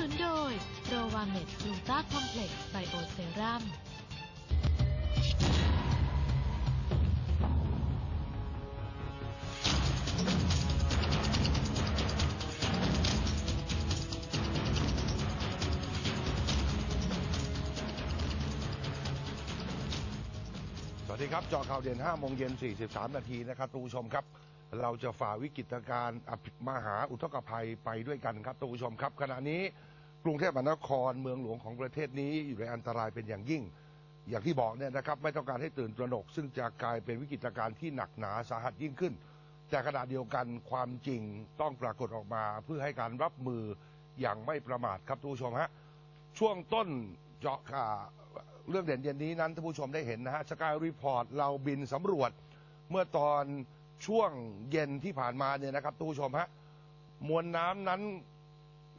นุนโดยโรวาเมดกลูตาคอมเพล็กซ์ไบโอเซรัมสวัสดีครับเจอข่าวเด่น5โมงเย็น 43 นาทีนะครับทุกผู้ชมครับ เราจะฝ่าวิกฤตการณ์มหาอุทกภัยไปด้วยกันครับทุกผู้ชมครับ ขณะนี้กรุงเทพมหานครเมืองหลวงของประเทศนี้อยู่ในอันตรายเป็นอย่างยิ่ง อย่างที่บอกเนี่ยนะครับ ไม่ต้องการให้ตื่นตระหนก ซึ่งจะกลายเป็นวิกฤตการณ์ที่หนักหนาสาหัสยิ่งขึ้น แต่ขณะเดียวกันความจริงต้องปรากฏออกมาเพื่อให้การรับมืออย่างไม่ประมาทครับทุกผู้ชมฮะช่วงต้นเจาะข่าเรื่องเด่นเย็นนี้นั้นท่านผู้ชมได้เห็นนะฮะสกายรีพอร์ตเราบินสำรวจเมื่อตอน ช่วงเย็นที่ผ่านมาเนี่ยนะครับท่านผู้ชมฮะมวลน้ำนั้น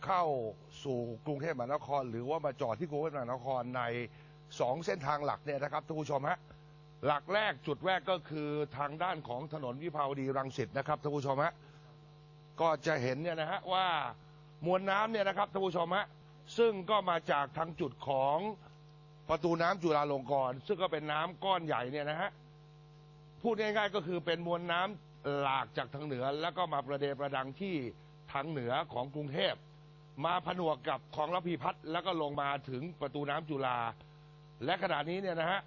เข้าสู่กรุงเทพมหานคร หรือว่ามาจอดที่กรุงเทพมหานครในสองเส้นทางหลักเนี่ยนะครับท่านผู้ชมฮะหลักแรกจุดแรกก็คือทางด้านของถนนวิภาวดีรังสิตนะครับท่านผู้ชมฮะก็จะเห็นเนี่ยนะฮะว่ามวลน้ำเนี่ยนะครับท่านผู้ชมฮะซึ่งก็มาจากทางจุดของประตูน้ำจุฬาลงกรณ์ซึ่งก็เป็นน้ำก้อนใหญ่เนี่ยนะฮะ พูดง่ายๆก็คือเป็นมวลน้ำหลากจากทางเหนือ แล้วก็มาประเดประดังที่ทางเหนือของกรุงเทพ มาผนวกกับคลองระพีพัฒน์แล้วก็ลงมาถึงประตูน้ำจุฬาและขณะนี้เนี่ยนะฮะ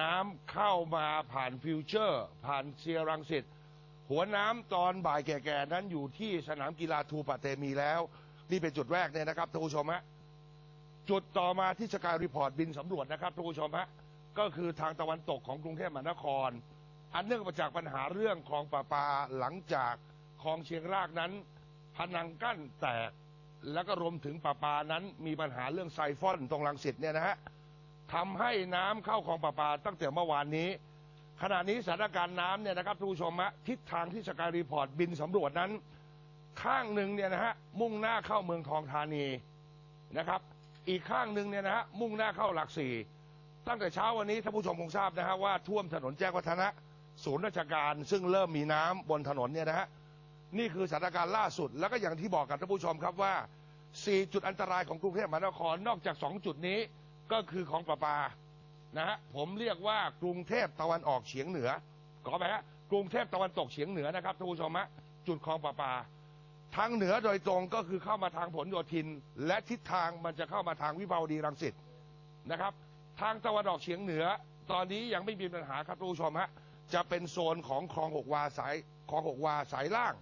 น้ำเข้ามาผ่านฟิวเจอร์ ผ่านเซียรังสิตหัวน้ำตอนบ่ายแก่ๆนั้นอยู่ที่สนามกีฬาทูปะเตมีแล้ว นี่เป็นจุดแรกเนี่ยนะครับท่านผู้ชมฮะจุดต่อมาที่สกายรีพอร์ตบินสำรวจนะครับท่านผู้ชมฮะก็คือทางตะวันตกของกรุงเทพมหานคร อันเนื่องมาจากปัญหาเรื่องคลองประปาหลังจากคลองเชียงรากนั้นพนังกั้นแตกแล้วก็รวมถึงประปานั้นมีปัญหาเรื่องไซฟอนตรงลังสิตเนี่ยนะฮะทำให้น้ำเข้าคลองประปาตั้งแต่เมื่อวานนี้ ขณะนี้สถานการณ์น้ำเนี่ยนะครับท่านผู้ชมฮะทิศทางที่สกายรีพอร์ตบินสำรวจนั้น ข้างหนึ่งเนี่ยนะฮะมุ่งหน้าเข้าเมืองทองธานีนะครับ อีกข้างหนึ่งเนี่ยนะฮะมุ่งหน้าเข้าหลักสี่ตั้งแต่เช้าวันนี้ท่านผู้ชมคงทราบนะฮะว่าท่วมถนนแจ้งวัฒนะ ศูนย์ราชการซึ่งเริ่มมีน้ำบนถนนเนี่ยนะฮะนี่คือสถานการณ์ล่าสุด แล้วก็อย่างที่บอกกับท่านผู้ชมครับว่า 4 จุดอันตรายของกรุงเทพมหานครนอกจาก 2 จุดนี้ก็คือของประปานะฮะผมเรียกว่ากรุงเทพตะวันออกเฉียงเหนือขอไปฮะกรุงเทพตะวันตกเฉียงเหนือนะครับท่านผู้ชมฮะจุดคลองประปาทางเหนือโดยตรงก็คือเข้ามาทางผลโยธิน และทิศทางมันจะเข้ามาทางวิภาวดีรังสิตนะครับ ทางตะวันออกเฉียงเหนือ ตอนนี้ยังไม่มีปัญหาครับท่านผู้ชมฮะ จะเป็นโซนของคลองหกวาสายคลองหกวาสายล่าง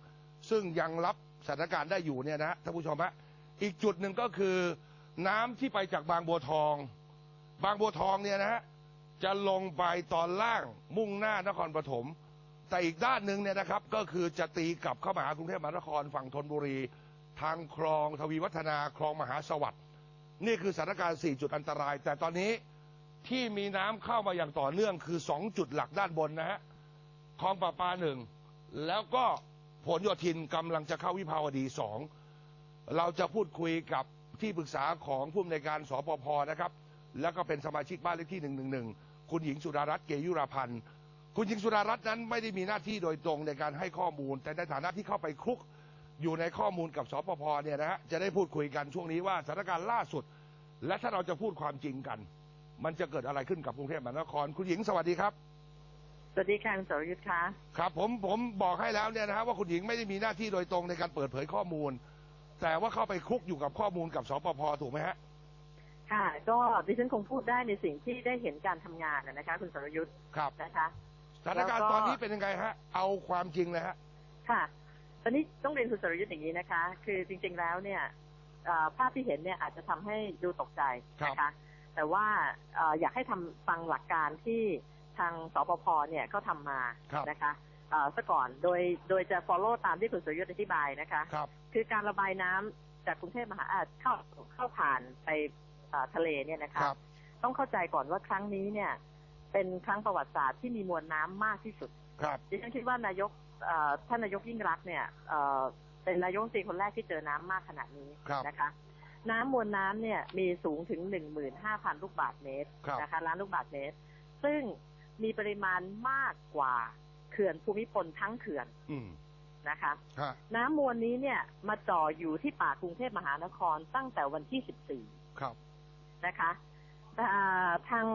ซึ่งยังรับสถานการณ์ได้อยู่เนี่ยนะท่านผู้ชมฮะอีกจุดหนึ่งก็คือน้ำที่ไปจากบางบัวทอง บางบัวทองเนี่ยนะฮะจะลงไปตอนล่างมุ่งหน้านครปฐมแต่อีกด้านหนึ่งเนี่ยนะครับก็คือจะตีกลับเข้ามาหากรุงเทพมหานครฝั่งธนบุรี ทางคลองทวีวัฒนาคลองมหาสวัสดิ์นี่คือสถานการณ์4จุดอันตราย แต่ตอนนี้ ที่มีน้ำเข้ามาอย่างต่อเนื่องคือ2จุดหลักด้านบนนะฮะคลองประปาหนึ่งแล้วก็ผลโยธินกำลังจะเข้าวิภาวดีสองเราจะพูดคุยกับที่ปรึกษาของผู้อำนวยการสปพนะครับ แล้วก็เป็นสมาชิกบ้านเลขที่111คุณหญิงสุดารัตน์เกยุราพันธ์คุณหญิงสุดารัตน์นั้นไม่ได้มีหน้าที่โดยตรงในการให้ข้อมูล แต่ในฐานะที่เข้าไปคลุกอยู่ในข้อมูลกับสปพเนี่ยนะฮะจะได้พูดคุยกันช่วงนี้ว่าสถานการณ์ล่าสุด และถ้าเราจะพูดความจริงกัน มันจะเกิดอะไรขึ้นกับกรุงเทพมหานคร คุณหญิงสวัสดีครับ สวัสดีค่ะคุณสรยุทธ์คะครับ ผมผมบอกให้แล้วเนี่ยนะฮะว่าคุณหญิงไม่ได้มีหน้าที่โดยตรงในการเปิดเผยข้อมูล แต่ว่าเข้าไปคลุกอยู่กับข้อมูลกับสปพถูกไหมฮะค่ะ ก็ดิฉันคงพูดได้ในสิ่งที่ได้เห็นการทำงานนะนะคะ คุณสรยุทธ์ครับนะคะสถานการณ์แล้วก็ตอนนี้เป็นยังไงฮะ เอาความจริงเลยฮะค่ะตอนนี้ต้องเรียนคุณสรยุทธ์อย่างนี้นะคะ คือจริง ๆแล้วเนี่ยเอ่อภาพที่เห็นเนี่ยอาจจะทำให้ดูตกใจนะคะ แต่ว่าเอ่ออยากให้ทำฟังหลักการที่ทางสปพเนี่ยเขาทำมาครับนะคะเอ่อซะก่อนโดยโดยจะ follow ตามที่คุณสรยุทธ์อธิบายนะคะครับคือการระบายน้ำจากกรุงเทพมหาอ่าเข้าเข้าผ่านไปเอ่อทะเลเนี่ยนะคะครับต้องเข้าใจก่อนว่าครั้งนี้เนี่ย เป็นครั้งประวัติศาสตร์ที่มีมวลน้ำมากที่สุดครับดิฉันคิดว่านายกเอ่อท่านนายกยิ่งรักษณ์เนี่ยเอ่อเป็นนายกรัฐมนตรีคนแรกที่เจอน้ำมากขนาดนี้ครับนะคะ น้ำมวลน้ำเนี่ยมีสูงถึงหนึ่งหมื่นห้าพันลูกบาศก์เมตรครับนะคะล้านลูกบาศก์เมตร ซึ่งมีปริมาณมากกว่าเขื่อนภูมิพลทั้งเขื่อนอืมนะคะฮะน้ำมวลนี้เนี่ยมาจ่ออยู่ที่ปากกรุงเทพมหานครตั้งแต่วันที่ 14 ครับนะคะอ่าทาง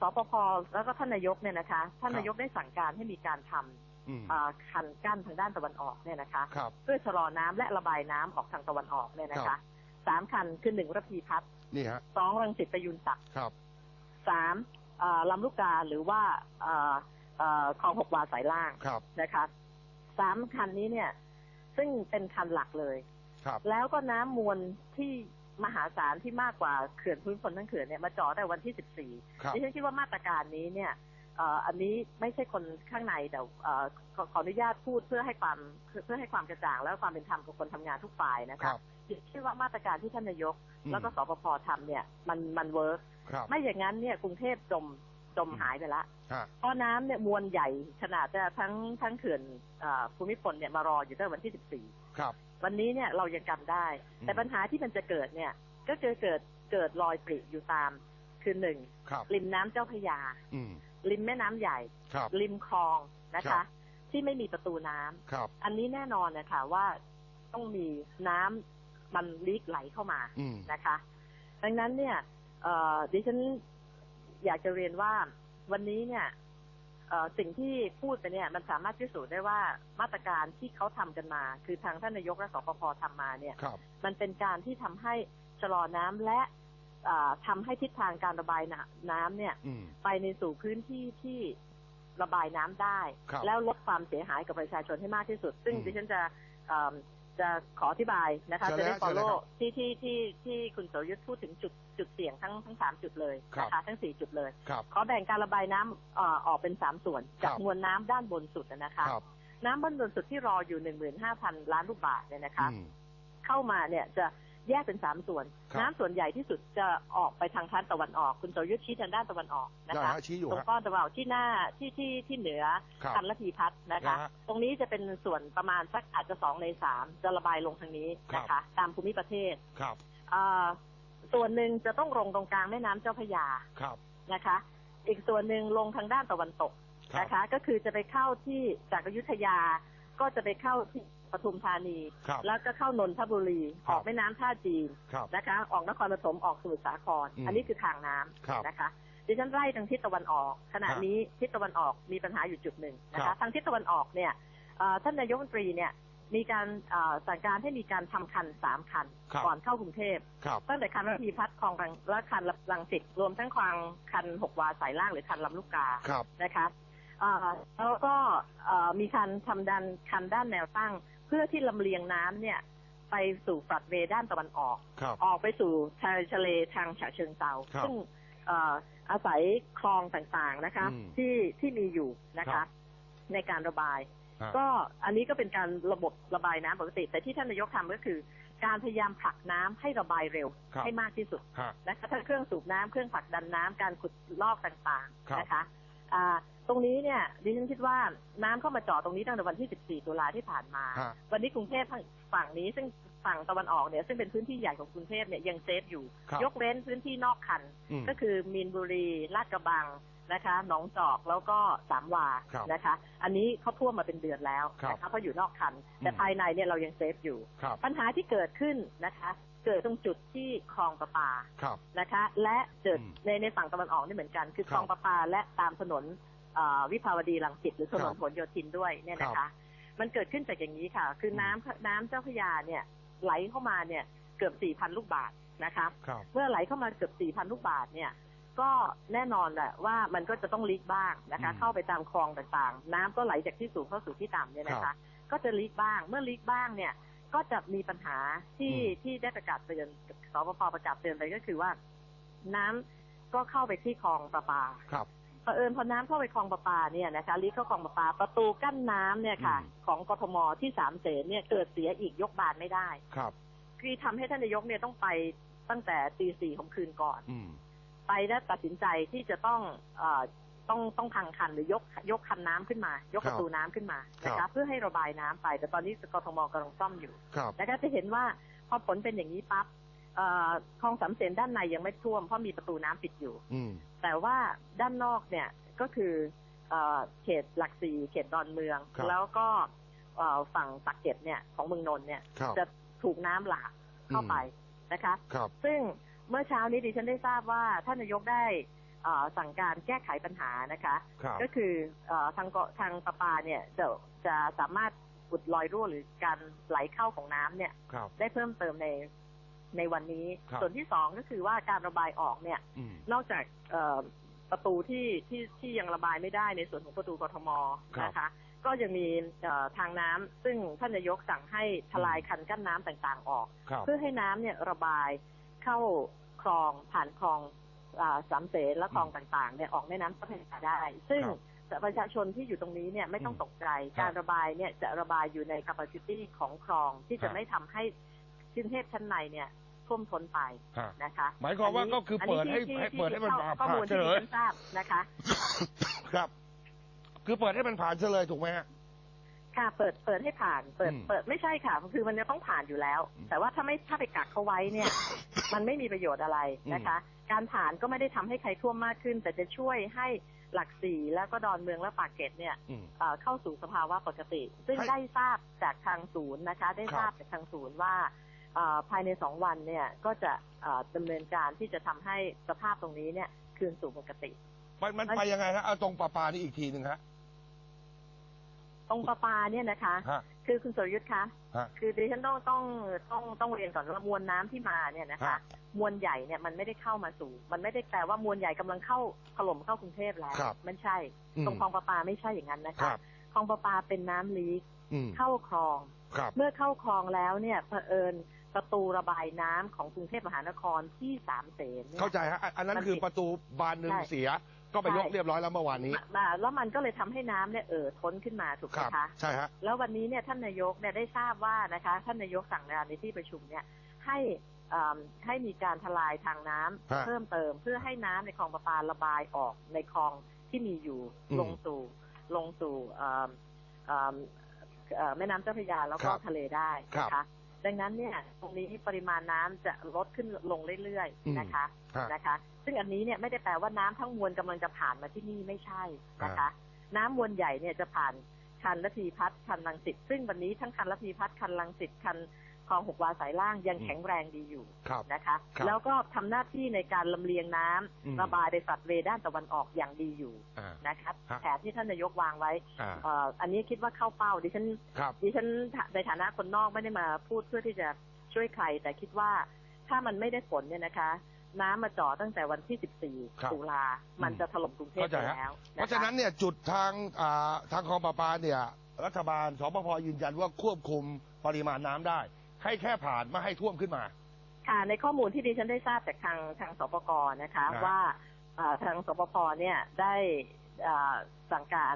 สปพแล้วก็ท่านนายกเนี่ยนะคะ ท่านนายกได้สั่งการให้มีการทอืมำอ่าคันกั้นทางด้านตะวันออกเนี่ยนะคะครับเพื่อชะลอน้ำและระบายน้ำออกทางตะวันออกเนี่ยนะครัคะบ สามคันคือหนึ่งระพีพัฒน์นี่ฮะสองรังสิตประยุนศักดิ์ครับสามอ่าลำลูกกาหรือว่าอ่าอ่าคลองหกวาสายล่างครับนะคะสามคันนี้เนี่ย ซึ่งเป็นคันหลักเลยครับแล้วก็น้ำมวลที่มหาศาลที่มากกว่าเขื่อนพื้นพลทั้งเขื่อนเนี่ยมาจ่อแต่วันที่14ครับดิฉันคิดว่ามาตรการนี้เนี่ยเอ่ออันนี้ไม่ใช่คนข้างในแต่เอ่อขอขออนุญาตพูดเพื่อให้ความเพื่อให้ความกระจ่างและความเป็นธรรมกับคนทำงานทุกฝ่ายนะครัคะบดิฉันคิดว่ามาตรการที่ท่านนายกอืมแล้วก็สปภทำเนี่ย มันมันเวิร์กครับไม่อย่างนั้นเนี่ยกรุงเทพจมจมหายไปละฮะเพราะน้ำเนี่ยมวลใหญ่ขนาดจะทั้งทั้งเขื่อนเอ่อภูมิพลเนี่ยมารออยู่ตั้งแต่วันที่ 14 ครับ วันนี้เนี่ยเรายังกันได้อืมแต่ปัญหาที่มันจะเกิดเนี่ย ก็คือเกิดเกิดรอยปริอยู่ตามคือหนึ่งครับริมน้ำเจ้าพระยาอืม ริมแม่น้ำใหญ่ครับริมคลองนะครัคะบที่ไม่มีประตูน้ำครับอันนี้แน่นอนนะคะว่าต้องมีน้ำมันลีกไหลเข้ามาอืมนะคะ ดังนั้นเนี่ยเอ่อดิฉันอยากจะเรียนว่าวันนี้เนี่ยเอ่อสิ่งที่พูดไปเนี่ยมันสามารถพิสูจน์ได้ว่ามาตรการที่เขาทำกันมา คือทางท่านนายกและสปภทำมาเนี่ยครับมันเป็นการที่ทำให้ชะลอน้ำและอ่า ทำาให้ทิศทางการระบายน้ำน้ำเนี่ยอืมไปในสู่พื้นที่ที่ระบายน้ำได้ครับแล้วลดความเสียหายกับประชาชนให้มากที่สุด ซึ่งอืมดิฉันจะเอิ่มจะขออธิบายนะคะเชิญจะเลยได้ฮะเชิญเลย follow ครับที่ที่ที่ที่คุณสรยุทธ์พูดถึงจุดจุดเสี่ยงทั้งทั้งสามจุดเลยครับนะคะทั้งสี่จุดเลยครับขอแบ่งการระบายน้ำเอ่อออกเป็นสามส่วน จากครับมวลน้ำด้านบนสุดนะคะครับน้ำบนบนสุดที่รออยู่หนึ่งหมื่นห้าพันล้านลูกบาศก์เนี่ยนะคะอืมเข้ามาเนี่ยจะ แยกเป็นสามส่วนครับน้ำส่วนใหญ่ที่สุดจะออกไปทางทิศตะวันออก คุณสรยุทธ์ชี้ทางด้านตะวันออกนะได้คะฮะชี้อยู่ตรงฮะก้อนตะวันออกที่หน้าที่ที่ที่เหนือครับคันละทีพัฒน์นะคะนะฮะตรงนี้จะเป็นส่วนประมาณสักอาจจะสองในสามจะระบายลงทางนี้นะครัคะบตามภูมิประเทศครับอ่าส่วนหนึ่งจะต้องลงตรงกลางแม่น้ำเจ้าพระยาครับนะคะ อีกส่วนหนึ่งลงทางด้านตะวันตกครับนะคะ ก็คือจะไปเข้าที่จากอยุธยาก็จะไปเข้าที่ ปทุมธานี ครับแล้วก็เข้านนทบุรี ครับออกแม่น้ำท่าจีนครับนะคะ ออกนครปฐมออกสมุทรสาคร อืมอันนี้คือทางน้ำครับนะคะดิฉันไล่ทางทิศตะวันออก ขณะครับนี้ทิศตะวันออกมีปัญหาอยู่จุดหนึ่งนะครัคะบ ทางทิศตะวันออกเนี่ยเอ่อท่านนายกรัฐมนตรีเนี่ยมีการเอ่อสั่งการให้มีการทำคันสามคันครับ ก่อนเข้ากรุงเทพ ครับ ตั้งแต่คันระพีพัฒน์คลองรังและคันรังสิตรวมทั้งคลองคันหกวาสายล่างหรือคันลำลูกกาครับ นะคะเอ่อแล้วก็เอ่อมีการทำดันคันด้านแนวตั้ง เพื่อที่ลำเลียงน้ำเนี่ย ไปสู่ฝัดเวย์ด้านตะวันออก ครับออกไปสู่ชายทะเลทางฉะเชิงเซาครับซึ่งเอ่ออาศัยคลองต่างๆนะคะ อืมที่ที่มีอยู่นะครัคะ บ ในการระบาย ฮะ ก็อันนี้ก็เป็นการระบบระบายน้ำปกติ แต่ที่ท่านนายกทำก็คือ การพยายามผลักน้ำให้ระบายเร็วครับ ให้มากที่สุด ฮะ นะคะทั้งเครื่องสูบน้ำเครื่องผลักดันน้ำการขุดลอกต่างครับ ๆนะคะอ่า ตรงนี้เนี่ยดิฉันคิดว่าน้ำเข้ามาเจาะตรงนี้ตั้งแต่วันที่ 14 ตุลาที่ผ่านมาฮะวันนี้กรุงเทพฝั่งนี้ซึ่งฝั่งตะวันออกเนี่ยซึ่งเป็นพื้นที่ใหญ่ของกรุงเทพเนี่ยยังเซฟอยู่ครับยกเว้นพื้นที่นอกคันอืมก็คือมีนบุรีลาดกระบังนะคะหนองจอกแล้วก็สามวาครับนะคะ อันนี้เขาท่วมมาเป็นเดือนแล้วครับนะคะเพราะอยู่นอกคัน แต่อืมภายในเนี่ยเรายังเซฟอยู่ครับปัญหาที่เกิดขึ้นนะคะเกิดตรงจุดที่คลองประปาครับนะคะ และเกิดอืมในในฝั่งตะวันออกนี่เหมือนกัน คือครับคลองประปาและตามถนนเอ่อ วิภาวดีรังสิตหรือถนนครับผลโยธินด้วยเนี่ยนะคะ มันเกิดขึ้นจากอย่างนี้ค่ะ คือน้ำน้ำเจ้าพระยาเนี่ยไหลเข้ามาเนี่ยเกือบ4,000ลูกบาทนะคะครับเมื่อไหลเข้ามาเกือบ4,000ลูกบาทเนี่ยก็แน่นอนแหละว่ามันก็จะต้องลีกบ้างนะคะอืมเข้าไปตามคลองต่างๆ น้ำก็ไหลจากที่สูงเข้าสู่ที่ต่ำเนี่ยนะครัคะบก็จะลีกบ้าง เมื่อลีกบ้างเนี่ย ก็จะมีปัญหาที่อืมที่ได้ประกาศเตือนสปภประกาศเตือนไปก็คือว่าน้ำก็เข้าไปที่คลองประปาครับ เผอิญพอน้ำเข้าไปคลองประปาเนี่ยนะคะลีกเข้าคลองประปาประตูกั้นน้ำเนี่ยค่ะอืมของกทมที่สามเสนเนี่ยเกิดเสียอีกยกบานไม่ได้ ครับ คือทำให้ท่านนายกเนี่ยต้องไปตั้งแต่ตีสี่ของคืนก่อนอืมไปแล้วตัดสินใจที่จะต้องเอ่อต้องต้องพังคันหรือยกยกคันน้ำขึ้นมา ยกครัปบระตูน้ำขึ้นมานะครัคะบเพื่อให้ระบายน้ำไป แต่ตอนนี้กทมกำลังซ่อมอยู่ครับนะคะจะเห็นว่าพอผลเป็นอย่างนี้ปั๊บเอ่อ คลองสามเสนด้านในยังไม่ท่วมเพราะมีประตูน้ำปิดอยู่ อืมแต่ว่าด้านนอกเนี่ยก็คือเอ่อเขตหลักสี่เขตดอนเมืองครับแล้วก็เอ่อฝั่งปักเกร็ดเนี่ยของเมืองนนท์เนี่ยครับจะถูกน้ำหลากเข้าไปนะคะครับซึ่งเมื่อเช้านี้ดิฉันได้ทราบว่าท่านนายกได้เอ่อสั่งการแก้ไขปัญหานะคะครับก็คือเออทางเกาะทางประปาเนี่ยจะจะสามารถอุดรอยรั่วหรือการไหลเข้าของน้ำเนี่ยครับได้เพิ่มเติมใน ในวันนี้ ครับ ส่วนที่สองก็คือว่าการระบายออกเนี่ย อืม นอกจากเอ่อประตูที่ที่ที่ยังระบายไม่ได้ในส่วนของประตูกทมครับนะคะ ก็ยังมีเอ่อทางน้ำซึ่งท่านนายกสั่งให้ทลายคันกั้นน้ำต่างๆออก ครับ เพื่อให้น้ำเนี่ยระบายเข้าคลองผ่านคลองอาสามเสนและคลองต่างๆเนี่ยออกแม่น้ำเจ้าพระยาได้ ซึ่งครับแต่ประชาชนที่อยู่ตรงนี้เนี่ยไม่ต้องอืมตกใจ ครับการระบายเนี่ยจะระบายอยู่ใน capacity ของคลองที่ครัจะบ ไม่ทำให้ ชิ้นเทพชั้นในเนี่ยท่วมท้นไปฮะนะคะ หมายความว่าก็คือเปิดให้ที่ให้ที่เปิดให้มันที่ผ่านข้อมูลเฉที่ลดิยฉันทราบนะคะ ครับ คือเปิดให้มันผ่านเฉลยถูกไหมฮะค่ะเปิดเปิดให้ผ่านเปิดอืมเปิดไม่ใช่ค่ะคือมันจะต้องผ่านอยู่แล้วอืมแต่ว่าถ้าไม่ถ้าไปกักเขาไว้เนี่ย มันไม่มีประโยชน์อะไรนะคะ การผ่านก็ไม่ได้ทำให้ใครท่วมมากขึ้น แต่จะช่วยให้หลักสี่แล้วก็ดอนเมืองและปากเกร็ดเนี่ยอืมเอ่อเข้าสู่สภาวะปกติ ซึ่งให้ได้ทราบจากทางศูนย์นะคะ ได้ครับทราบจากทางศูนย์ว่าเอ่อ ภายในสองวันเนี่ยก็จะเอ่อดำเนินการที่จะทำให้สภาพตรงนี้เนี่ย คืนสู่ปกติ มันมันไปยังไงฮะเอาตรงปลาปลานี่อีกทีหนึ่งฮะตรงประปาเนี่ยนะคะฮะคือคุณสรยุทธ์คะฮะคือดิฉันต้องต้องต้องต้องเรียนก่อนว่ามวลน้ำที่มาเนี่ยนะคะฮะมวลใหญ่เนี่ยมันไม่ได้เข้ามาสู่ มันไม่ได้แปลว่ามวลใหญ่กำลังเข้าถล่มเข้ากรุงเทพแล้วครับมันใช่อืมตรงคลองประปาไม่ใช่อย่างนั้นนะครัคะบคลองประปาเป็นน้ำลีกอืมเข้าคลองครับเมื่อเข้าคลองแล้วเนี่ยเผอิญ ประตูระบายน้ำของกรุงเทพมหานครที่สามเสนนี่ยเข้าใจฮะอันอันนั้นมันคือประตูบานหนึ่งใช่เสีย ก็ไปใช่ยกเรียบร้อยแล้วเมื่อวานนี้มามาแล้วมันก็เลยทำให้น้ำเนี่ยเอ่อท้นขึ้นมาถูกไหคมรับคะใช่ฮะแล้ววันนี้เนี่ยท่านนายกเนี่ยได้ทราบว่านะคะ ท่านนายกสั่งงานในที่ประชุมเนี่ยให้เอิ่มให้มีการทลายทางน้ำฮะเพิ่มเติมเพื่อให้น้ำในคลองประปาระบายออกในคลองที่มีอยู่อืมลงสู่ลงสู่เอิ่มเอิ่มเอ่อแม่น้ำเจ้าพระยาแล้วคก็รับทะเลได้ครับนะคะ ดังนั้นเนี่ยตรงนี้ปริมาณน้ำจะลดขึ้นลงเรื่อยอืมๆนะคะฮะนะคะ ซึ่งอันนี้เนี่ยไม่ได้แปลว่าน้ำทั้งมวลกำลังจะผ่านมาที่นี่ไม่ใช่นะคะ น้ำมวลใหญ่เนี่ยจะผ่านคันละพีพัฒน์คันลังสิตซึ่งวันนี้ทั้งคันละพีพัฒน์คันลังสิตคัน คลองหกวาสายล่างยังอืมแข็งแรงดีอยู่ครับนะคะครับแล้วก็ทำหน้าที่ในการลำเลียงน้ำอืมระบายไปฝัดเวย์ด้านตะวันออกอย่างดีอยู่อ่านะครับฮะแผนที่ท่านนายกวางไว้อ่าเอ่ออันนี้คิดว่าเข้าเป้าดิฉันครับดิฉันในฐานะคนนอกไม่ได้มาพูดเพื่อที่จะช่วยใคร แต่คิดว่าถ้ามันไม่ได้ผลเนี่ยนะคะ น้ำมาจ่อตั้งแต่วันที่ครับ14 ตุลา มันจะถล่มกรุงเทพเข้าใจไปฮะแล้ว เพราะฉะนั้นเนี่ยจุดทางอ่าทางคลองปลาปลาเนี่ย รัฐบาลสปภยืนยันว่าควบคุมปริมาณน้ำได้ ให้แค่ผ่านไม่ให้ท่วมขึ้นมา ค่ะ ในข้อมูลที่ดิฉันได้ทราบจากทางทางสปกนะคะ นะ ว่าเอ่อทางสปพเนี่ยได้เอ่อสั่งการ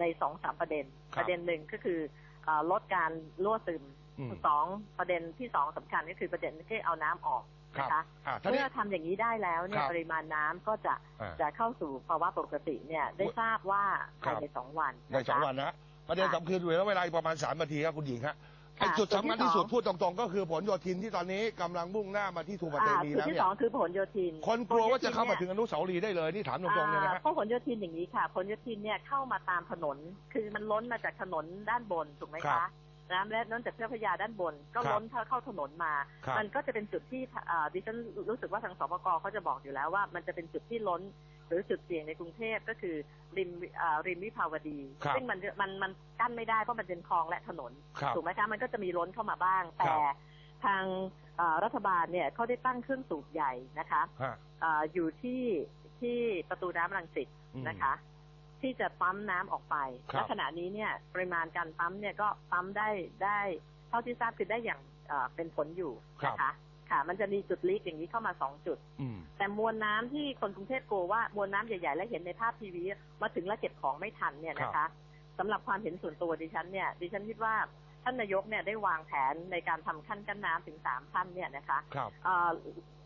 ในสองสามประเด็น ครับ ประเด็นหนึ่งก็คือเอ่อลดการรั่วซึมอืมสองประเด็นที่สองสำคัญก็คือประเด็นที่เอาน้ำออกครับนะคะ อ่าท่านี้ เมื่อทำอย่างนี้ได้แล้วเนี่คยรับปริมาณน้ำก็จะอ่าจะเข้าสู่ภาวะปกติเนี่ยได้ทราบว่าครัภายบในสองวันในสองะคะวันนะประเด็นค่ะสำคัญอยู่แล้วเวลาอีกประมาณสามนาทีครับคุณหญิงฮะ ไอค่ะจุดสำคัญที่สุดจุดที่สองพูดตรงๆ ก็คือผลโยธินที่ตอนนี้กำลังมุ่งหน้ามาที่ทูปะเตอ่ามีจุดแล้วที่เนี่สยองคือผลโยธินคนกลัวว่าจะเข้ามาผลโยธินถึงอนุสาวรีย์ได้เลยนี่ถามตรงๆเลยนะฮะอ่าเพราะผลโยธินอย่างนี้ค่ะผลโยธินเนี่ยเข้ามาตามถนน คือมันล้นมาจากถนนด้านบนถูกไหมครัคะบน้ำและน้ำจากเจ้าพระยาด้านบน ก็ครับล้นเข้าเข้าถนนมา ครับมันก็จะเป็นจุดที่อ่าดิฉันรู้สึกว่าทางสปกเขาจะบอกอยู่แล้วว่า มันจะเป็นจุดที่ล้น หรือจุดเสี่ยงในกรุงเทพก็คือริมอ่าริมวิภาวดี ครับซึ่งมันมันมันกั้นไม่ได้เพราะมันเป็นคลองและถนน ครับถูกไหมคะมันก็จะมีล้นเข้ามาบ้างครัแต่บทางเอ่อรัฐบาลเนี่ยเขาได้ตั้งเครื่องสูบใหญ่นะคะฮะ เอ่ออยู่ที่ที่ประตูน้ำรังสิตอืมนะคะ ที่จะปั๊มน้ำออกไปครับ และขณะนี้เนี่ยปริมาณการปั๊มเนี่ยก็ปั๊มได้ได้เท่าที่ทราบคือได้อย่างเอ่อเป็นผลอยู่นะคะ ค่ะ มันจะมีจุดลีกอย่างนี้เข้ามาสองจุดอืมแต่มวลน้ำที่คนกรุงเทพกลัวว่ามวลน้ำใหญ่ๆ และเห็นในภาพทีวีมาถึงแล้วเก็บของไม่ทันเนี่ยนะคะสำหรับความเห็นส่วนตัวดิฉันเนี่ยดิฉันคิดว่าท่านนายกเนี่ยได้วางแผนในการทำขั้นกั้นน้ำถึงสามขั้นเนี่ยนะคะครับเอ่อ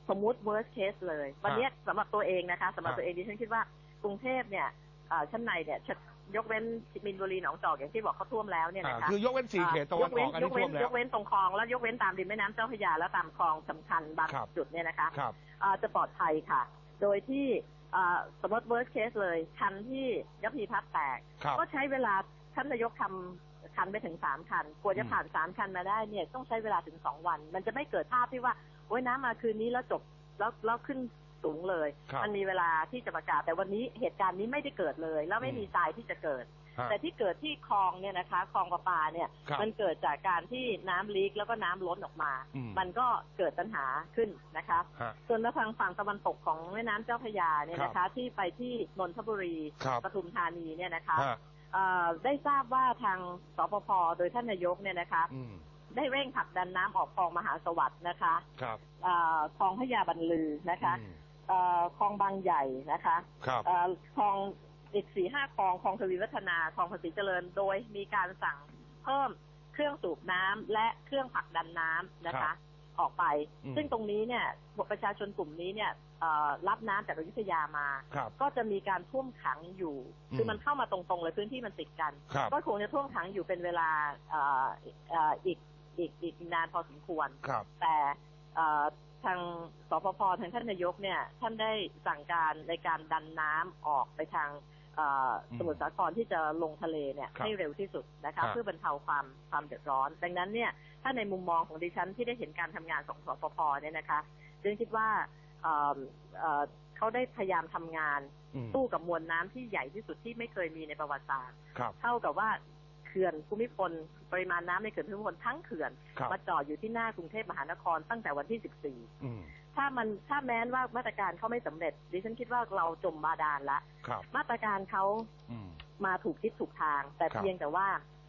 สมมุติ worst case เลย วันเนี้ยสำหรับตัวเองนะคะสำหรับครับตัวเองดิฉันคิดว่ากรุงเทพเนี่ยเอ่อชั้นในเนี่ยจะ ยกเว้นมินบุรีหนองจอกอย่างที่บอกเขาท่วมแล้วเนี่ยอ่านะคะคือยกเว้นสี่เขตตะวันออกอันยนี้กเว้ท่วนมแล้ยวกเว้นตรงคลองแล้วยกเว้นตามริมแม่น้ำเจ้าพระยาแล้วตามคลองสำคัญบางครับจุดเนี่ยนะคะครับเอ่อจะปลอดภัยค่ะ โดยที่เอ่อสมมติ worst case เลยคันที่ยัพีพัดแตกครับก็ใช้เวลาท่านนายกทำคันไปถึงสามคันกว่าจะอืมผ่านสามคันมาได้เนี่ยต้องใช้เวลาถึงสองวัน มันจะไม่เกิดภาพที่ว่าโอ้ยน้ำมาคืนนี้แล้วจบแล้วแล้วขึ้น สูงเลยครับมันมีเวลาที่จะประกาศ แต่วันนี้เหตุการณ์นี้ไม่ได้เกิดเลย แล้วไม่อืมมีทรายที่จะเกิดฮะแต่ที่เกิดที่คลองเนี่ยนะคะคลองประปาเนี่ยครับมันเกิดจากการที่น้ำลีกแล้วก็น้ำล้นออกมาอืมมันก็เกิดปัญหาขึ้นนะคะฮะส่วนทางฝั่งตะวันตกของแม่น้ำเจ้าพระยาเนี่ยนะคะ ที่ไปที่นนทบุรีครับปทุมธานีเนี่ยนะคะฮะเอ่อได้ทราบว่าทางสปภโดยท่านนายกเนี่ยนะคะอืมได้เร่งผลักดันน้ำออกคลองมหาสวัสดิ์นะคะครับเอ่อคลองพระยาบรรลือนะคะอืมเอ่อ คลองบางใหญ่นะคะครับเอ่อคลองอีกสี่ห้าคลองคลองทวีวัฒนาคลองภาษีเจริญ โดยมีการสั่งเพิ่มเครื่องสูบน้ำและเครื่องผลักดันน้ำนะครัคะบออกไปอืมซึ่งตรงนี้เนี่ยประชาชนกลุ่มนี้เนี่ยเอ่อรับน้ำจากอยุธยามาครับก็จะมีการท่วมขังอยู่อืมคือมันเข้ามาตรงๆเลยพื้นที่มันติดกันครับก็คงจะท่วมขังอยู่เป็นเวลาเอ่อเอ่ออีกอีกอีกนานพอสมควรครับแต่เอ่อ ทางสปภทางท่านนายกเนี่ยท่านได้สั่งการในการดันน้ำออกไปทางเอ่ออมสมุทรสาครที่จะลงทะเลเนี่ยครับให้เร็วที่สุดนะครัคะบเพื่อบรรเทาความความเดือดร้อน ดังนั้นเนี่ยถ้าในมุมมองของดิฉันที่ได้เห็นการทำงานของสปภเนี่ยนะคะดิฉันคิดว่าเอ่อเอ่อเขาได้พยายามทำงานอืมสู้กับมวลน้ำที่ใหญ่ที่สุดที่ไม่เคยมีในประวัติศาสตร์ครับเท่ากับว่าเขื่อนภูมิพลปริมาณน้ำในเขื่อนภูมิพลทั้งเขื่อน ครับ มาจอดอยู่ที่หน้ากรุงเทพมหานครตั้งแต่วันที่ 14 อืมถ้ามันถ้าแม้นว่ามาตรการเขาไม่สำเร็จดิฉันคิดว่าเราจมบาดาลละ ครับ มาตรการเขาอืม มาถูกทิศถูกทาง แต่ครับ เพียงแต่ว่า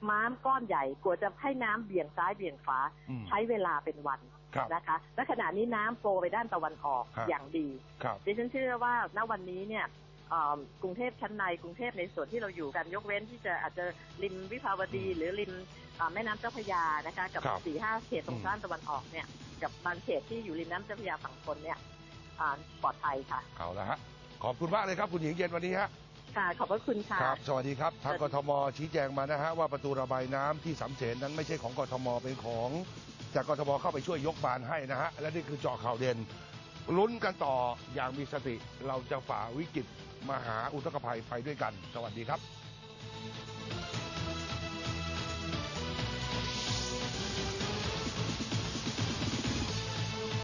ม้ามก้อนใหญ่กลัวจะให้น้ำเบี่ยงซ้ายเบี่ยงขวาอืมใช้เวลาเป็นวันครับ นะคะ และขณะนี้น้ำโฟลไปด้านตะวันออกฮะอย่างดี ครับ ดิฉันเชื่อว่าณวันนี้เนี่ยเอ่อ กรุงเทพชั้นในกรุงเทพในส่วนที่เราอยู่กันยกเว้นที่จะอาจจะริมวิภาวดี หรือริมเอ่อแม่น้ำเจ้าพระยานะคะกับครับ สี่ห้าเขตตรงด้านตะวันออกเนี่ยกับบางเขตที่อยู่ริมน้ำเจ้าพระยาฝั่งทนเนี่ยอ่าปลอดภัยค่ะ เอาละฮะขอบคุณมากเลยครับคุณหญิงเย็นวันนี้ฮะค่ะขอบพระคุณค่ะ ครับ สวัสดีครับทางสวัสกดี ทมชี้แจงมานะฮะว่าประตูระบายน้ำที่สำเสนนั้นไม่ใช่ของกทมเป็นของจากกทมเข้าไปช่วยยกบานให้นะฮะและนี่คือเจาะข่าวเด่นลุ้นกันต่ออย่างมีสติเราจะฝ่าวิกฤต มหาอุทกภัยไปด้วยกัน สวัสดีครับ